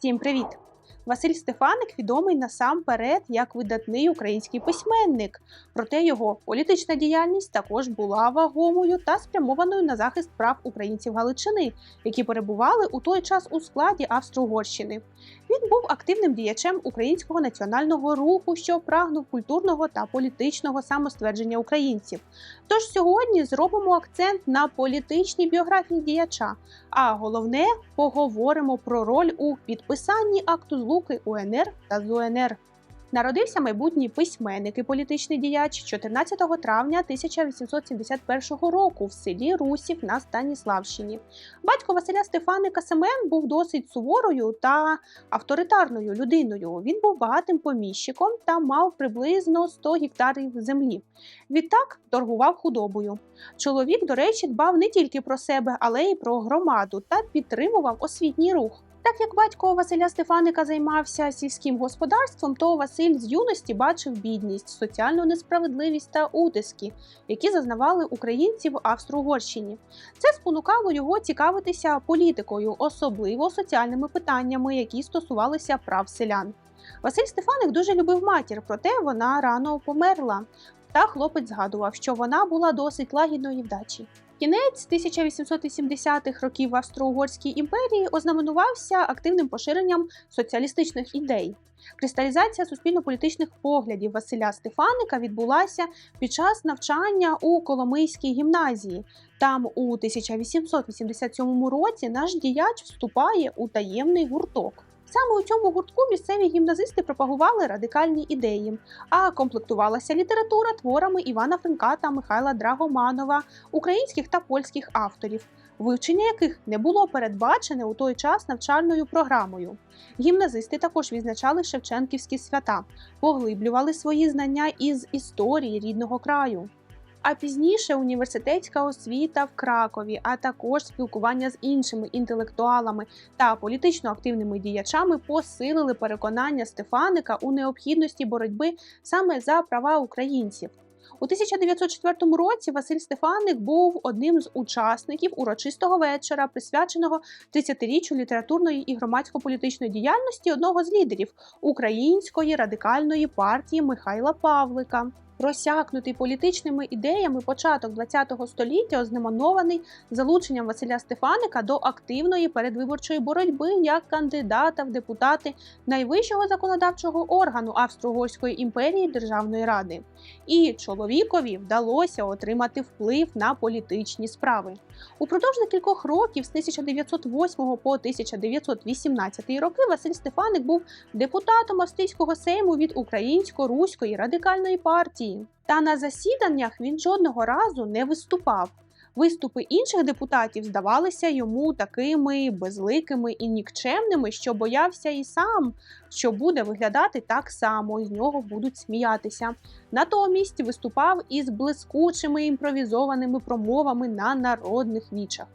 Всім привіт! Василь Стефаник відомий насамперед як видатний український письменник. Проте його політична діяльність також була вагомою та спрямованою на захист прав українців Галичини, які перебували у той час у складі Австро-Угорщини. Він був активним діячем українського національного руху, що прагнув культурного та політичного самоствердження українців. Тож сьогодні зробимо акцент на політичній біографії діяча. А головне поговоримо про роль у підписанні акту злуки УНР та ЗУНР. Народився майбутній письменник і політичний діяч 14 травня 1871 року в селі Русів на Станіславщині. Батько Василя Стефаника Семен був досить суворою та авторитарною людиною. Він був багатим поміщиком та мав приблизно 100 гектарів землі. Відтак торгував худобою. Чоловік, до речі, дбав не тільки про себе, але й про громаду та підтримував освітній рух. Так як батько Василя Стефаника займався сільським господарством, то Василь з юності бачив бідність, соціальну несправедливість та утиски, які зазнавали українці в Австро-Угорщині. Це спонукало його цікавитися політикою, особливо соціальними питаннями, які стосувалися прав селян. Василь Стефаник дуже любив матір, проте вона рано померла. Та хлопець згадував, що вона була досить лагідної вдачі. Кінець 1880-х років Австро-Угорській імперії ознаменувався активним поширенням соціалістичних ідей. Кристалізація суспільно-політичних поглядів Василя Стефаника відбулася під час навчання у Коломийській гімназії. Там у 1887 році наш діяч вступає у таємний гурток. Саме у цьому гуртку місцеві гімназисти пропагували радикальні ідеї, а комплектувалася література творами Івана Франка та Михайла Драгоманова, українських та польських авторів, вивчення яких не було передбачене у той час навчальною програмою. Гімназисти також відзначали Шевченківські свята, поглиблювали свої знання із історії рідного краю. А пізніше університетська освіта в Кракові, а також спілкування з іншими інтелектуалами та політично активними діячами посилили переконання Стефаника у необхідності боротьби саме за права українців. У 1904 році Василь Стефаник був одним з учасників урочистого вечора, присвяченого 30-річчю літературної і громадсько-політичної діяльності одного з лідерів української радикальної партії Михайла Павлика. Просякнутий політичними ідеями початок ХХ століття ознаменований залученням Василя Стефаника до активної передвиборчої боротьби як кандидата в депутати найвищого законодавчого органу Австро-Угорської імперії Державної ради. І чоловікові вдалося отримати вплив на політичні справи. Упродовж кількох років з 1908 по 1918 роки Василь Стефаник був депутатом австрійського сейму від Українсько-Руської радикальної партії. Та на засіданнях він жодного разу не виступав. Виступи інших депутатів здавалися йому такими безликими і нікчемними, що боявся і сам, що буде виглядати так само, і з нього будуть сміятися. Натомість виступав із блискучими імпровізованими промовами на народних вічах.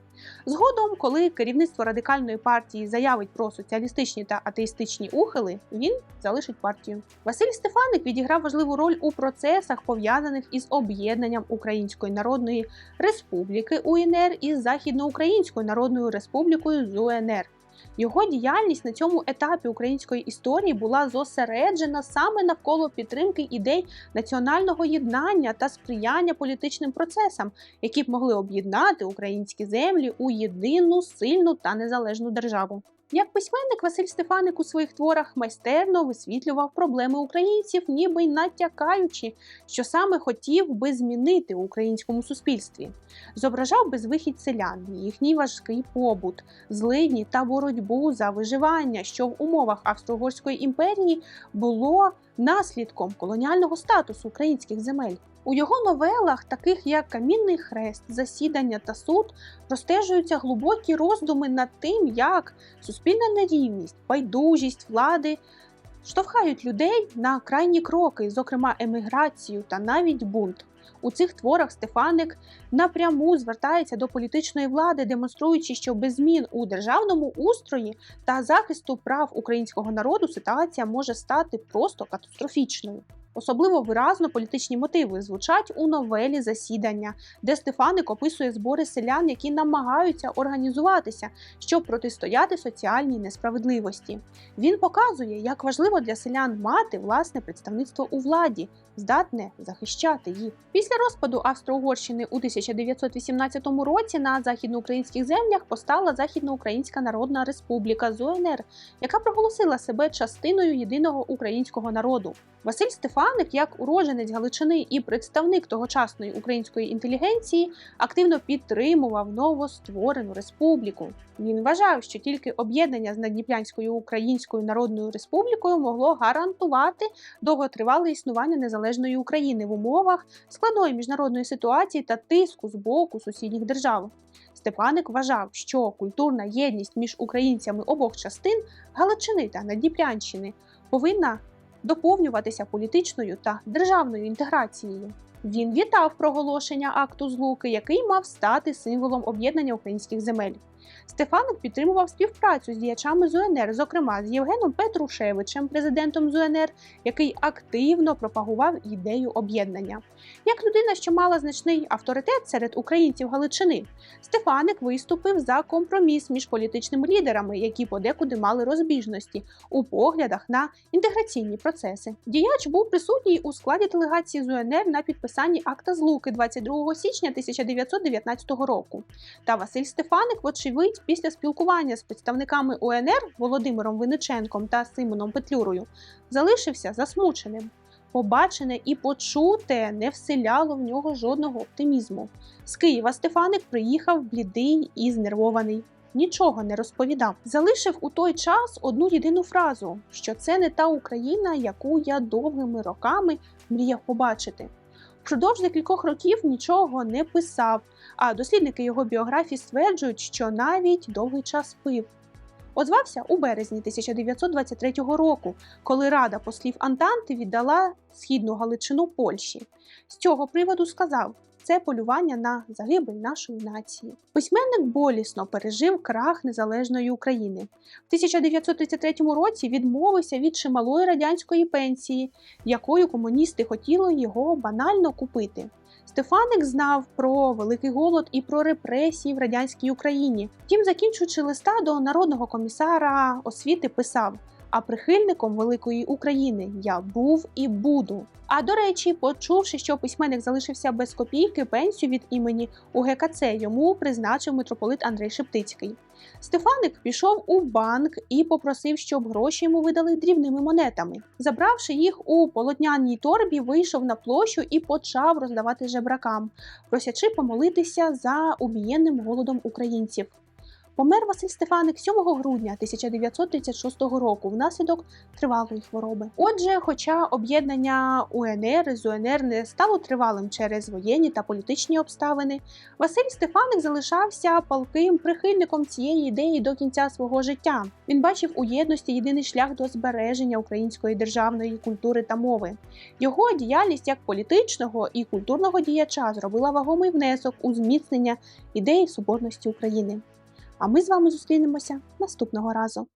Згодом, коли керівництво радикальної партії заявить про соціалістичні та атеїстичні ухили, він залишить партію. Василь Стефаник відіграв важливу роль у процесах, пов'язаних із об'єднанням Української Народної Республіки УНР із Західноукраїнською Народною Республікою ЗУНР. Його діяльність на цьому етапі української історії була зосереджена саме навколо підтримки ідей національного єднання та сприяння політичним процесам, які б могли об'єднати українські землі у єдину сильну та незалежну державу. Як письменник Василь Стефаник у своїх творах майстерно висвітлював проблеми українців, ніби й натякаючи, що саме хотів би змінити у українському суспільстві, зображав безвихідь селян, їхній важкий побут, злидні та боротьбу за виживання, що в умовах Австро-Угорської імперії було наслідком колоніального статусу українських земель. У його новелах, таких як Камінний хрест, засідання та суд, простежуються глибокі роздуми над тим, як суспільна нерівність, байдужість влади штовхають людей на крайні кроки, зокрема еміграцію та навіть бунт. У цих творах Стефаник напряму звертається до політичної влади, демонструючи, що без змін у державному устрої та захисту прав українського народу ситуація може стати просто катастрофічною. Особливо виразно політичні мотиви звучать у новелі засідання, де Стефаник описує збори селян, які намагаються організуватися, щоб протистояти соціальній несправедливості. Він показує, як важливо для селян мати власне представництво у владі, здатне захищати їх. Після розпаду Австро-Угорщини у 1918 році на західноукраїнських землях постала Західноукраїнська Народна Республіка ЗУНР, яка проголосила себе частиною єдиного українського народу. Василь Стефаник, як уродженець Галичини і представник тогочасної української інтелігенції, активно підтримував новостворену республіку. Він вважав, що тільки об'єднання з Надніпрянською Українською Народною Республікою могло гарантувати довготривале існування незалежної України в умовах складної міжнародної ситуації та тиску з боку сусідніх держав. Степаник вважав, що культурна єдність між українцями обох частин Галичини та Надніпрянщини повинна доповнюватися політичною та державною інтеграцією. Він вітав проголошення акту злуки, який мав стати символом об'єднання українських земель. Стефаник підтримував співпрацю з діячами ЗУНР, зокрема з Євгеном Петрушевичем, президентом ЗУНР, який активно пропагував ідею об'єднання. Як людина, що мала значний авторитет серед українців Галичини, Стефаник виступив за компроміс між політичними лідерами, які подекуди мали розбіжності у поглядах на інтеграційні процеси. Діяч був присутній у складі делегації ЗУНР на підписанні акта злуки 22 січня 1919 року. Та Василь Стефаник, вочевидь, після спілкування з представниками УНР Володимиром Винниченком та Симоном Петлюрою, залишився засмученим. Побачене і почуте не вселяло в нього жодного оптимізму. З Києва Стефаник приїхав блідий і знервований. Нічого не розповідав. Залишив у той час одну єдину фразу: що це не та Україна, яку я довгими роками мріяв побачити. Впродовж декількох років нічого не писав, а дослідники його біографії стверджують, що навіть довгий час пив. Озвався у березні 1923 року, коли Рада послів Антанти віддала східну Галичину Польщі. З цього приводу сказав: це полювання на загибель нашої нації. Письменник болісно пережив крах незалежної України. В 1933 році відмовився від чималої радянської пенсії, якою комуністи хотіли його банально купити. Стефаник знав про великий голод і про репресії в радянській Україні. Втім, закінчуючи листа до народного комісара освіти, писав: а прихильником великої України я був і буду. А до речі, почувши, що письменник залишився без копійки, пенсію від імені УГКЦ йому призначив митрополит Андрей Шептицький. Стефаник пішов у банк і попросив, щоб гроші йому видали дрібними монетами. Забравши їх у полотняній торбі, вийшов на площу і почав роздавати жебракам, просячи помолитися за убієнним голодом українців. Помер Василь Стефаник 7 грудня 1936 року внаслідок тривалої хвороби. Отже, хоча об'єднання УНР з УНР не стало тривалим через воєнні та політичні обставини, Василь Стефаник залишався палким прихильником цієї ідеї до кінця свого життя. Він бачив у єдності єдиний шлях до збереження української державної культури та мови. Його діяльність як політичного і культурного діяча зробила вагомий внесок у зміцнення ідеї соборності України. А ми з вами зустрінемося наступного разу.